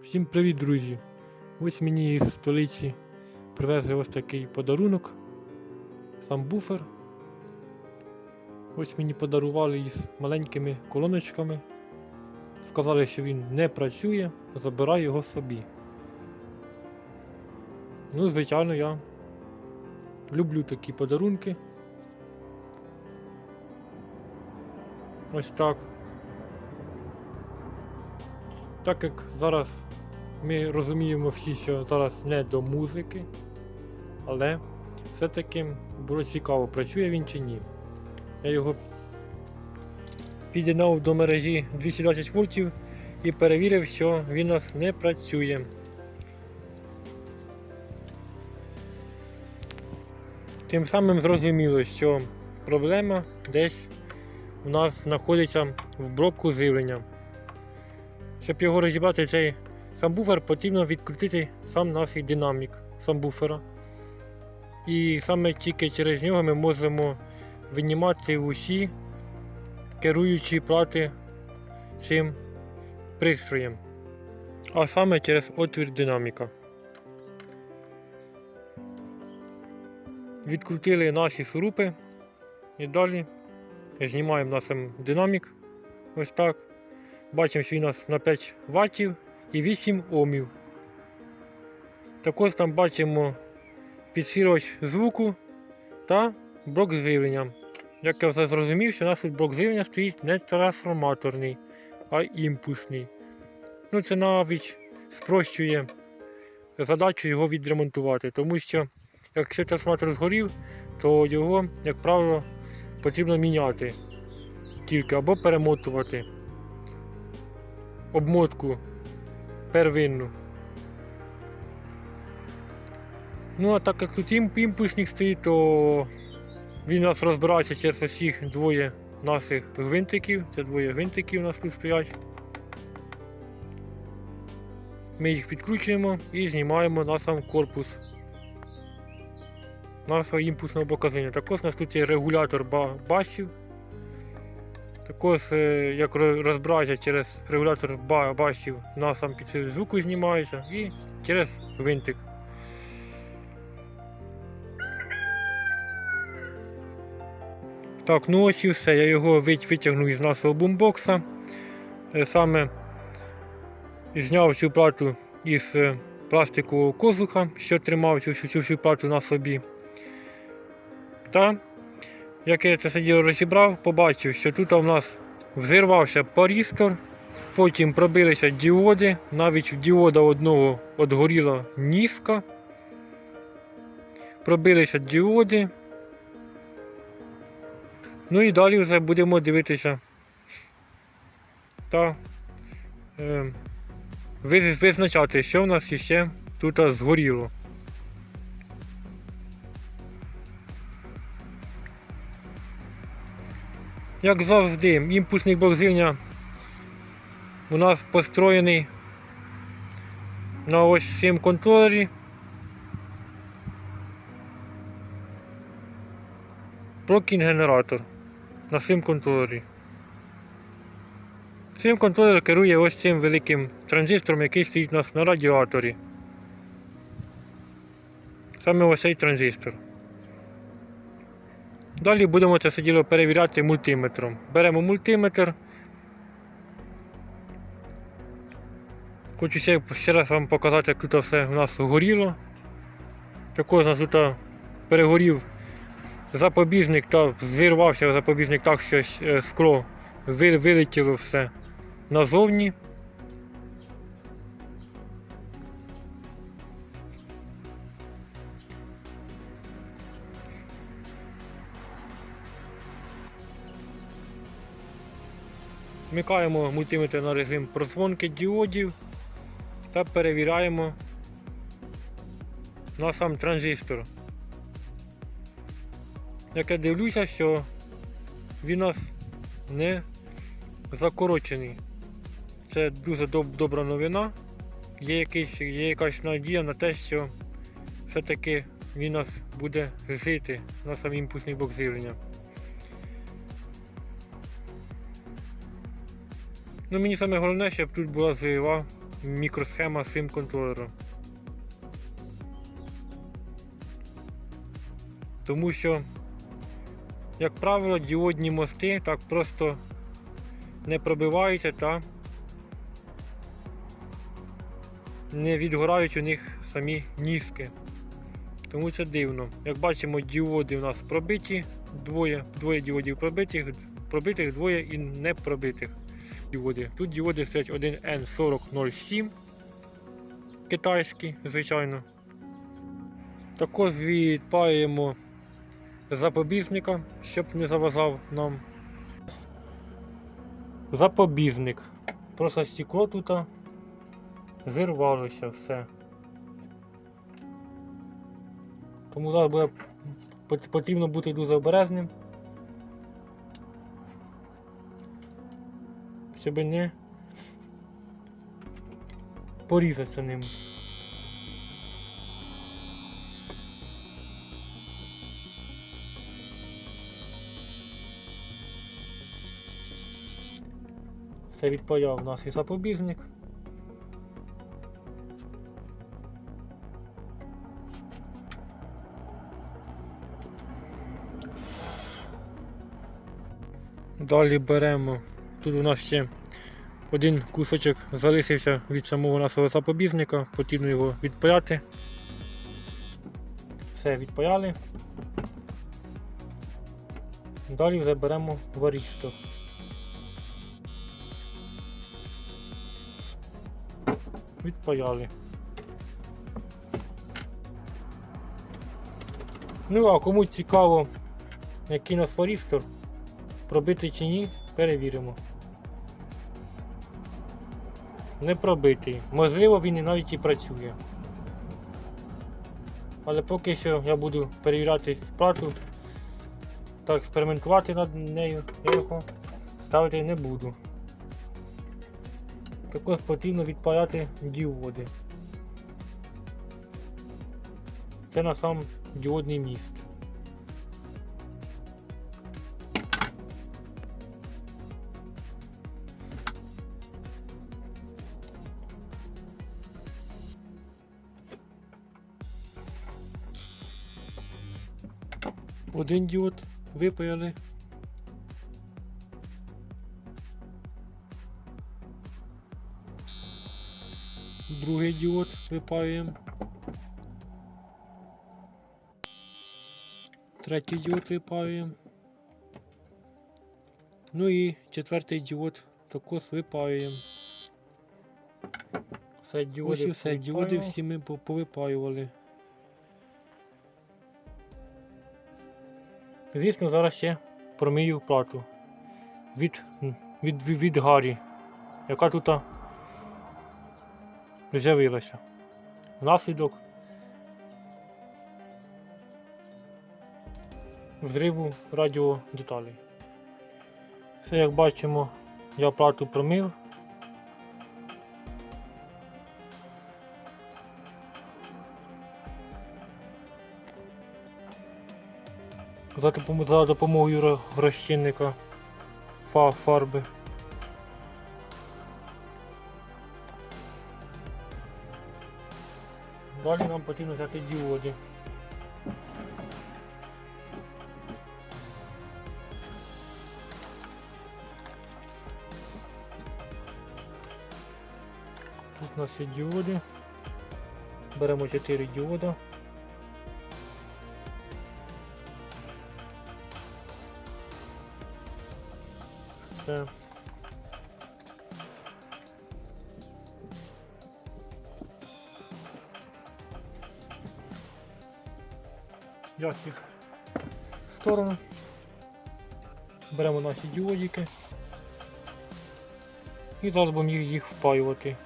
Всім привіт, друзі! Ось мені з столиці привезли ось такий подарунок. Сам буфер. Ось мені подарували із маленькими колоночками. Сказали, що він не працює, забирай його собі. Ну, звичайно, я люблю такі подарунки. Ось так. Так як зараз ми розуміємо всі, що зараз не до музики, але все-таки було цікаво, працює він чи ні. Я його під'єднав до мережі 220 вольтів і перевірив, що він у нас не працює. Тим самим зрозуміло, що проблема десь у нас знаходиться в блоку живлення. Щоб його розібрати цей самбуфер, потрібно відкрутити сам наш динамік самбуфера. І саме тільки через нього ми можемо винімати усі керуючі плати цим пристроєм. А саме через отвір динаміка. Відкрутили наші шурупи і далі знімаємо наш динамік. Ось так. Бачимо, що він нас на 5 ваттів і 8 омів. Також там бачимо підсилювач звуку та блок живлення. Як я вже зрозумів, що у нас тут блок живлення стоїть не трансформаторний, а імпульсний. Ну це навіть спрощує задачу його відремонтувати, тому що якщо трансформатор згорів, то його, як правило, потрібно міняти тільки або перемотувати обмотку первинну. Ну а так як тут імп- імпульсник стоїть, то він нас розбирається через усіх двоє наших гвинтиків. Це двоє гвинтиків у нас тут стоять. Ми їх відкручуємо і знімаємо на сам корпус нашого імпульсного показання. Також у нас тут є регулятор басів. Також, е, як ро- розбирається через регулятор ба- басів, на сам підсилювач звуку знімається і через гвинтик. Так, ну ось і все. Я його вит- витягнув із нашого бумбокса. Е, Саме зняв цю плату із е, пластикового козуха, що тримав цю, цю всю плату на собі. Та як я це все діло розібрав, побачив, що тут у нас взірвався парістор, потім пробилися діоди, навіть в діода одного отгоріла ніска. Пробилися діоди. Ну і далі вже будемо дивитися та е, визначати, що в нас іще тут згоріло. Як завжди, імпульсний блок живлення у нас построєний на ось цим контролері. Прокін генератор на цим контролері. Цим контролер керує ось цим великим транзистором, який стоїть у нас на радіаторі. Саме ось цей транзистор. Далі будемо це все діло перевіряти мультиметром. Беремо мультиметр. Хочу ще, ще раз вам показати, як тут все у нас горіло. Також у нас тут перегорів запобіжник та зірвався запобіжник так, що е, скло вилетіло все назовні. Вмикаємо мультиметр на режим прозвонки діодів та перевіряємо на сам транзистор. Як я дивлюся, що він у нас не закорочений. Це дуже доб- добра новина. Є, якийсь, є якась надія на те, що все-таки він у нас буде жити на сам імпульсний блок живлення. Ну мені саме головне, щоб тут була жива мікросхема сим контролера. Тому що, як правило, діодні мости так просто не пробиваються та не відгорають у них самі ніски. Тому це дивно. Як бачимо, діоди у нас пробиті, двоє, двоє діодів пробитих, пробитих, двоє і не пробитих діоди. Тут діоди стоять один N4007 китайський, звичайно. Також відпаюємо запобіжника, щоб не заважав нам. Запобіжник. Просто стекло тут зірвалося все. Тому зараз буде потрібно бути дуже обережним. Щоб не порізатися ним. Це відпаяв наш і запобіжник. Далі беремо. Тут у нас ще один кусочок залишився від самого нашого запобіжника, потрібно його відпаяти. Все, відпаяли. Далі вже беремо варіжку. Відпаяли. Ну а кому цікаво, який у нас варістор, пробитий чи ні, перевіримо. Не пробитий. Можливо, він і навіть і працює. Але поки що я буду перевіряти плату та експериментувати над нею, я його ставити не буду. Також потрібно відпаяти діоди. Це на сам діодний міст. Один діод випаяли. Другий діод випаюємо. Третій діод випаюємо. Ну і четвертий діод також випаюємо. Все діоди, все діоди всі ми повипаювали. Звісно, зараз ще промию плату від, від, від, від Гарі, яка тут з'явилася. Внаслідок взриву радіодеталей. Все, як бачимо, я плату промив. За, допомогою розчинника фарби. Далі нам потрібно взяти діоди. Тут у нас є діоди. Беремо 4 діода. Все. Я їх в сторону. Беремо наші діодики. І зараз будемо їх впаювати.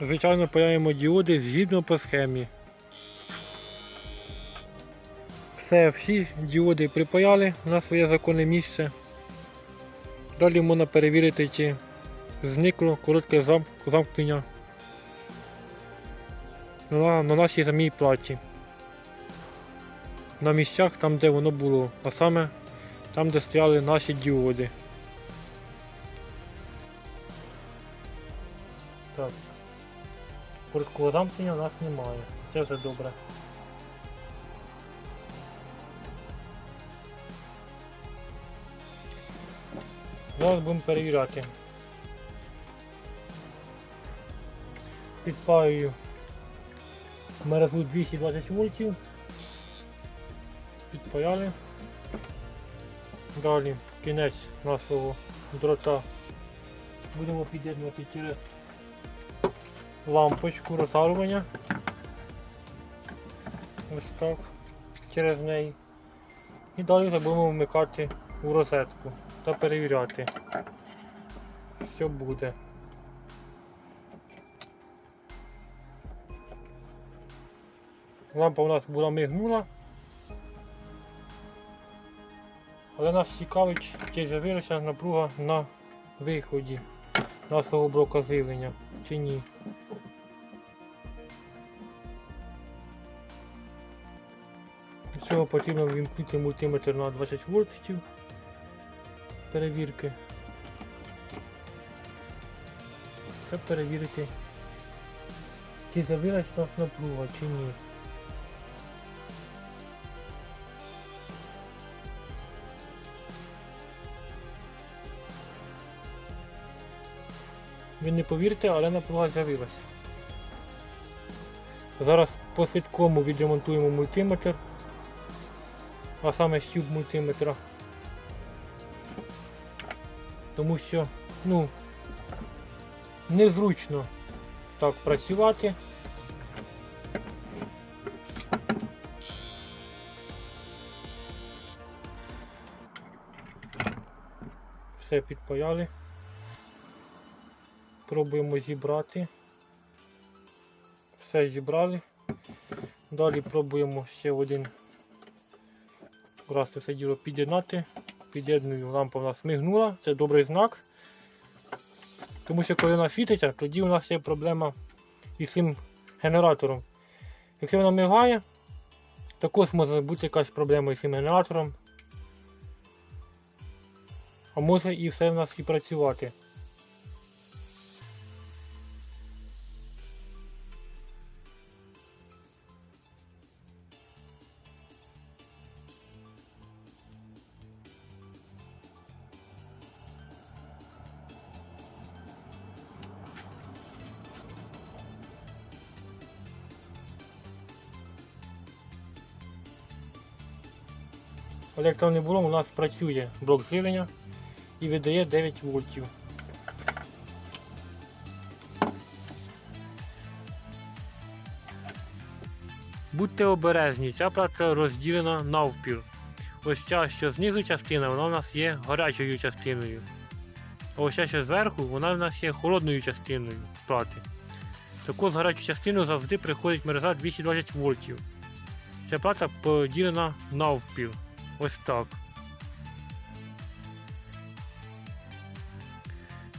Звичайно, паяємо діоди згідно по схемі. Все, всі діоди припаяли на своє законне місце. Далі можна перевірити, чи зникло коротке зам- замкнення на, на нашій самій платі. На місцях там, де воно було, а саме там, де стояли наші діоди. Так. Короткого замкнення у нас немає. Це вже добре. Зараз будемо перевіряти. Підпаюю мережу 220 вольтів. Підпаяли. Далі кінець нашого дрота будемо під'єднувати через лампочку розсалювання. Ось так. Через неї. І далі вже будемо вмикати у розетку та перевіряти, що буде. Лампа у нас була мигнула. Але нас цікавить, чи з'явилася напруга на виході нашого блока живлення, чи ні. Для цього потрібно вімкнути мультиметр на 20 вольтів перевірки. Та перевірити, чи з'явилась у нас напруга, чи ні. Ви не повірите, але напруга з'явилась. Зараз по свідкому відремонтуємо мультиметр, а саме щуп мультиметра. Тому що, ну, незручно так працювати. Все підпаяли. Пробуємо зібрати. Все зібрали. Далі пробуємо ще один раз це все діло під'єднати. Під'єдную, лампа у нас мигнула, це добрий знак. Тому що коли вона світиться, тоді у нас є проблема із цим генератором. Якщо вона мигає, також може бути якась проблема із цим генератором. А може і все в нас і працювати. Електронний блок у нас працює блок живлення і видає 9 вольтів. Будьте обережні, ця плата розділена навпіл. Ось ця, що знизу частина, вона у нас є гарячою частиною. А ось ця, що зверху, вона в нас є холодною частиною плати. Таку з гарячу частину завжди приходить мережа 220 вольтів. Ця плата поділена навпіл. Ось так.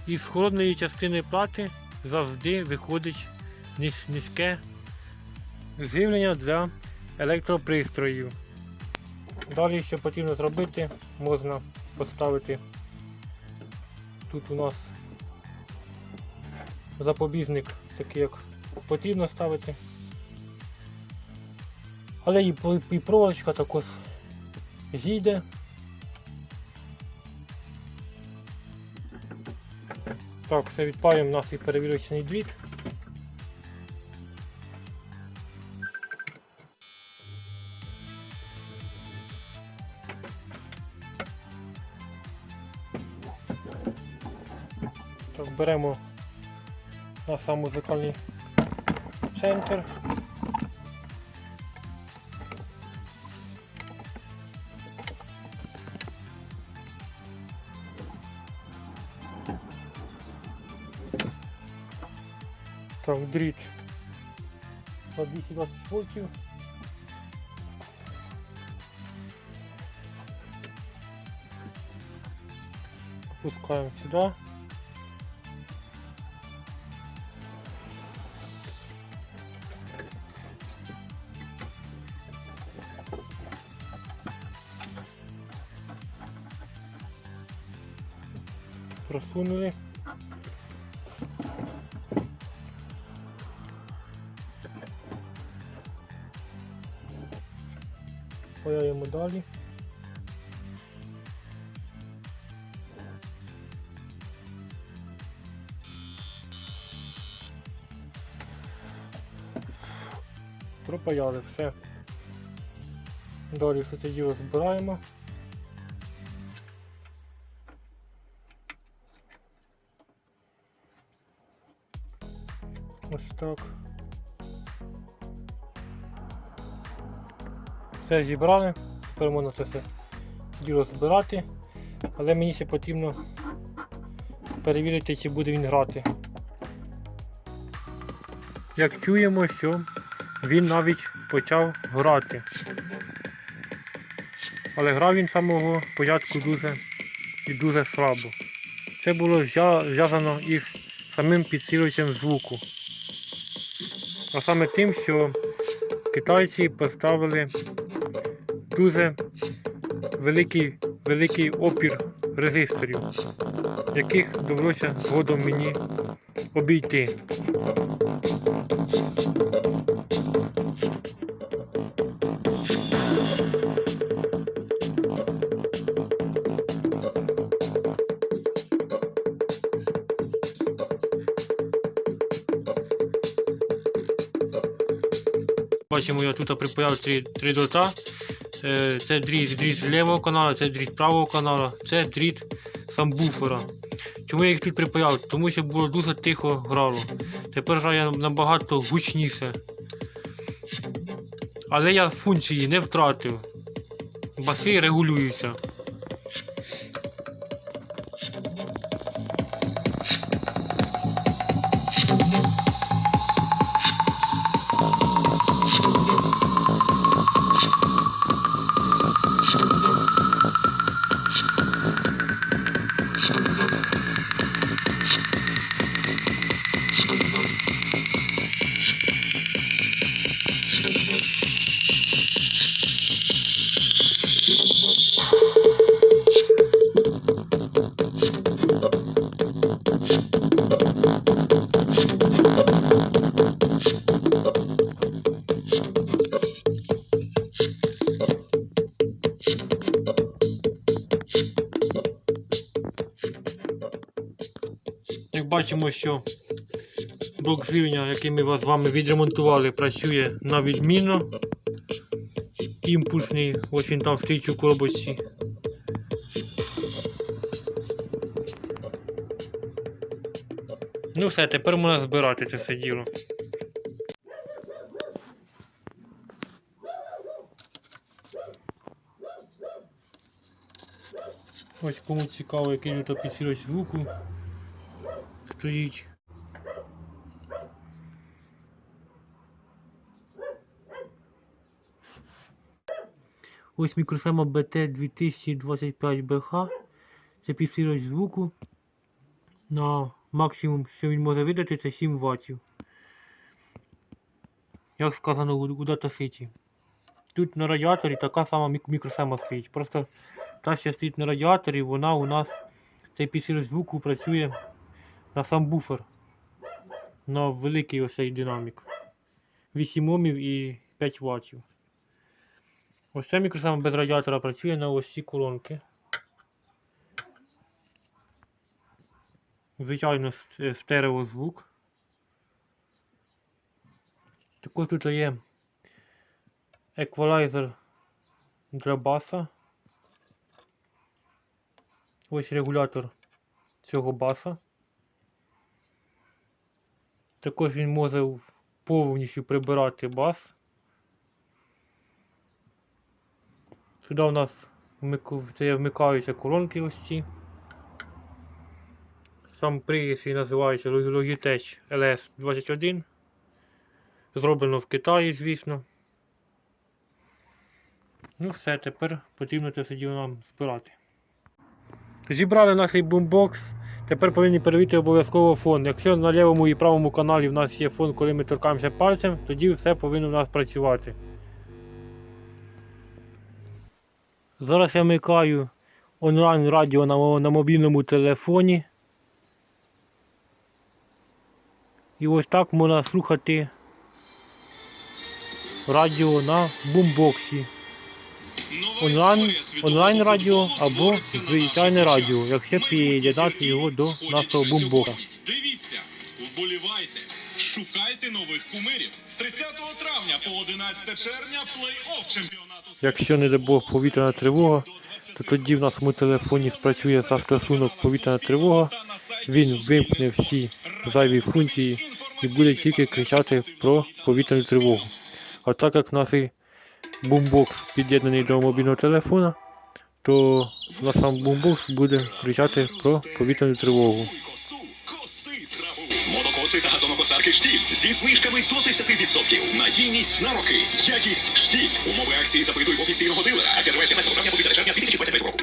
Із холодної частини плати завжди виходить низьке живлення для електропристроїв. Далі, що потрібно зробити, можна поставити тут у нас запобіжник, такий як потрібно ставити. Але і, проволочка також зійде. Так, все відпалюємо наш перевірочний дріт. Так, беремо на сам музикальний центр. Так, дріт на 220 вольтів. Пускаємо сюди. Просунули. Пропаяли все. Далі все це діло збираємо. Ось так. Все зібрали, тепер можна це все діло збирати, але мені ще потрібно перевірити, чи буде він грати. Як чуємо, що він навіть почав грати. Але грав він самого початку дуже і дуже слабо. Це було зв'язано із самим підсилювачем звуку. А саме тим, що китайці поставили дуже великий, великий опір резисторів, яких довелося згодом мені обійти. Тут припаяв три, три дрота. Е, Це дріт, дріт лівого каналу, це дріт правого каналу, це дріт самбуфера. Чому я їх тут припаяв? Тому що було дуже тихо грало. Тепер грає набагато гучніше. Але я функції не втратив. Баси регулюються. Бачимо, що блок живлення, який ми з вами відремонтували, працює на відмінно. Імпульсний, ось він там стоїть у коробочці. Ну все, тепер можна збирати це все діло. Ось кому цікаво, який тут підсилювач звуку стоїть. Ось мікросема BT 2025 BH. Це підсилювач звуку. На максимум, що він може видати, це 7 Вт. Як сказано у у. Тут на радіаторі така сама мік- мікросема стоїть. Просто та, що стоїть на радіаторі, вона у нас цей підсилювач звуку працює на сам буфер. На великий ось цей динамік. 8 Омів і 5 Вт. Ось ця мікросема без радіатора працює на ось ці колонки. Звичайно, стереозвук. Також тут є еквалайзер для баса. Ось регулятор цього баса. Також він може повністю прибирати бас. Сюди у нас вмикаються колонки ось ці. Сам він називається Logitech LS21. Зроблено в Китаї, звісно. Ну все, тепер потрібно це все діло нам збирати. Зібрали наш бумбокс. Тепер повинні перевірити обов'язково фон. Якщо на лівому і правому каналі в нас є фон, коли ми торкаємося пальцем, тоді все повинно у нас працювати. Зараз я вмикаю онлайн радіо на, на мобільному телефоні. І ось так можна слухати радіо на бумбоксі. Онлайн, онлайн радіо або звичайне радіо, якщо під'єднати його до нашого бумбока. Дивіться, вболівайте, шукайте нових кумирів. З 30 травня по 11 червня плей-офф чемпіонату. Якщо не дай Бог повітряна тривога, то тоді в нашому телефоні спрацює застосунок повітряна тривога, він вимкне всі зайві функції і буде тільки кричати про повітряну тривогу. А так як наш бумбокс під'єднаний до мобільного телефона, то на сам бумбокс буде кричати про повітряну тривогу. Мотокоси та газонокосарки штіль зі знижками до 10%. Надійність на роки, якість штіль. Умови акції запитуй в офіційного дилера. Акція триває з 15 травня по 30 червня 2023 року.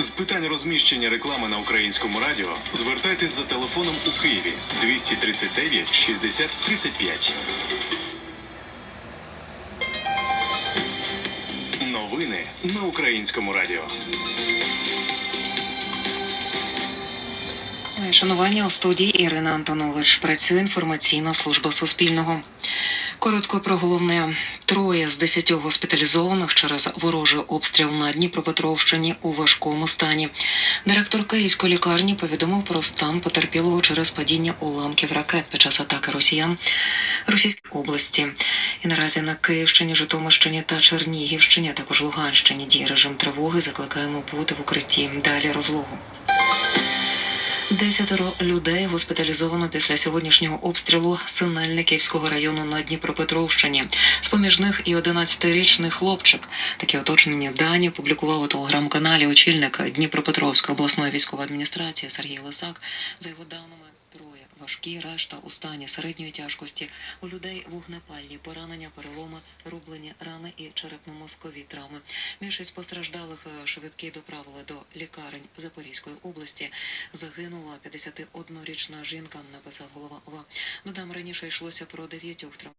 З питань розміщення реклами на українському радіо звертайтесь за телефоном у Києві 239 60 35. Новини на українському радіо. Шанування у студії Ірина Антонович. Працює інформаційна служба Суспільного. Коротко про головне. Троє з десятьох госпіталізованих через ворожий обстріл на Дніпропетровщині у важкому стані. Директор Київської лікарні повідомив про стан потерпілого через падіння уламків ракет під час атаки росіян Російській області. І наразі на Київщині, Житомирщині та Чернігівщині, а також Луганщині діє режим тривоги. Закликаємо бути в укритті. Далі розлогу. Десятеро людей госпіталізовано після сьогоднішнього обстрілу Синельниківського району на Дніпропетровщині. З поміж них і 11-річний хлопчик. Такі оточені дані опублікував у телеграм-каналі очільник Дніпропетровської обласної військової адміністрації Сергій Лисак. За його даними, важкі, решта у стані середньої тяжкості. У людей вогнепальні поранення, переломи, рублені рани і черепно-мозкові травми. Більшість постраждалих е, швидкі доправили до лікарень Запорізької області. Загинула 51-річна жінка, написав голова ОВА. Додам раніше йшлося про дев'ятьох травм.